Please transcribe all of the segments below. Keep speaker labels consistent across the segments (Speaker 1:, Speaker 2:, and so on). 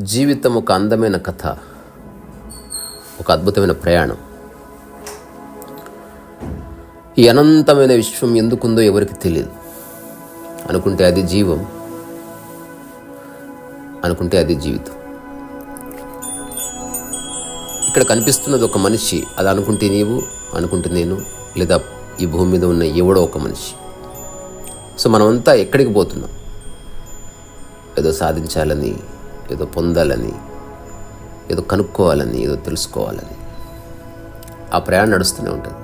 Speaker 1: జీవితం ఒక అందమైన కథ ఒక అద్భుతమైన ప్రయాణం. ఈ అనంతమైన విశ్వం ఎందుకుందో ఎవరికి తెలియదు అనుకుంటే అది జీవం అనుకుంటే అది జీవితం. ఇక్కడ కనిపిస్తున్నది ఒక మనిషి అది అనుకుంటే నీవు అనుకుంటే నేను లేదా ఈ భూమి మీద ఉన్న ఎవడో ఒక మనిషి. సో మనమంతా ఎక్కడికి పోతున్నాం? ఏదో సాధించాలని ఏదో పొందాలని ఏదో కనుక్కోవాలని ఏదో తెలుసుకోవాలని. ఆ ప్రయాణం నడుస్తూనే ఉంటుంది.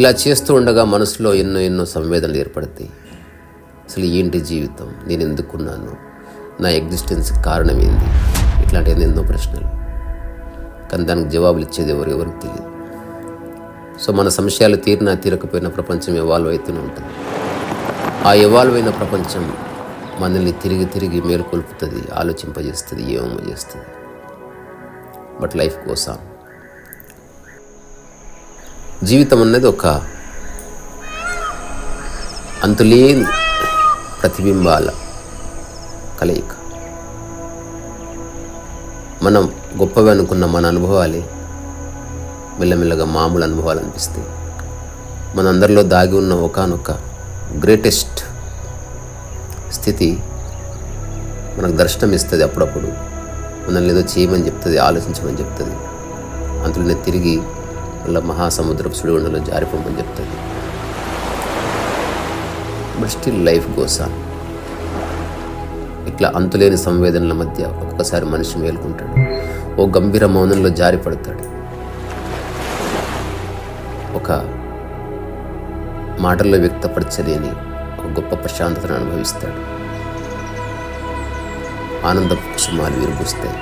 Speaker 1: ఇలా చేస్తూ ఉండగా మనసులో ఎన్నో ఎన్నో సంవేదనలు ఏర్పడతాయి. అసలు ఏంటి జీవితం? నేను ఎందుకున్నాను? నా ఎగ్జిస్టెన్స్ కారణం ఏంది? ఇట్లాంటి ఎన్నెన్నో ప్రశ్నలు. కానీ దానికి జవాబులు ఇచ్చేది ఎవరు ఎవరికి తెలియదు. సో మన సంశయాలు తీరినా తీరకపోయిన ప్రపంచం ఎవాల్వ్ అవుతూనే ఉంటుంది. ఆ ఎవాల్వ్ అయిన ప్రపంచం మనల్ని తిరిగి తిరిగి మేలుకొల్పుతుంది ఆలోచింపజేస్తుంది ఏమో చేస్తుంది బట్ లైఫ్ కోసం జీవితం అన్నది ఒక అంతులేని ప్రతిబింబాల కలయిక. మనం గొప్పవి అనుకున్న మన అనుభవాలే మెల్లమెల్లగా మామూలు అనుభవాలు అనిపిస్తాయి. మనందరిలో దాగి ఉన్న ఒకనొక గ్రేటెస్ట్ స్థితి మనకు దర్శనం ఇస్తుంది అప్పుడప్పుడు. మనల్ని ఏదో చేయమని చెప్తుంది ఆలోచించమని చెప్తుంది. అందులోనే తిరిగి మళ్ళీ మహాసముద్రపు సుడిగుండంలో జారిపోమని చెప్తుంది. బట్ స్టిల్ లైఫ్ గోసా ఇట్లా అంతులేని సంవేదనల మధ్య ఒక్కొక్కసారి మనిషి మేలుకుంటాడు. ఓ గంభీర మౌనంలో జారిపడతాడు. ఒక మాటల్లో వ్యక్తపరచలేని ఒక గొప్ప ప్రశాంతతను అనుభవిస్తాడు. ఆనంద కుసుమాలు విరుబుస్తాయి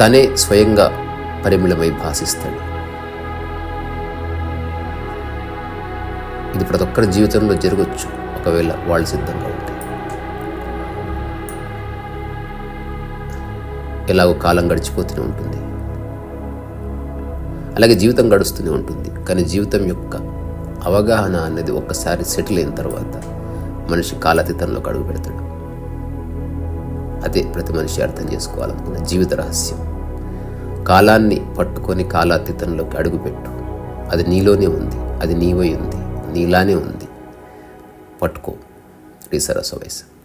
Speaker 1: తనే స్వయంగా పరిమిళమై భాషిస్తాడు ఇది ప్రతి ఒక్కరి జీవితంలో జరగచ్చు. ఒకవేళ వాళ్ళు సిద్ధంగా ఉంటే. ఎలాగో కాలం గడిచిపోతూనే ఉంటుంది. అలాగే జీవితం గడుస్తూనే ఉంటుంది. కానీ జీవితం యొక్క అవగాహన అనేది ఒక్కసారి సెటిల్ అయిన తర్వాత మనిషి కాలాతీతంలోకి అడుగు పెడతాడు. అదే ప్రతి మనిషి అర్థం చేసుకోవాలనుకున్న జీవిత రహస్యం. కాలాన్ని పట్టుకొని కాలాతీతంలోకి అడుగుపెట్టు అది నీలోనే ఉంది. అది నీవై ఉంది. నీలానే ఉంది. పట్టుకో. రీసరస వయసు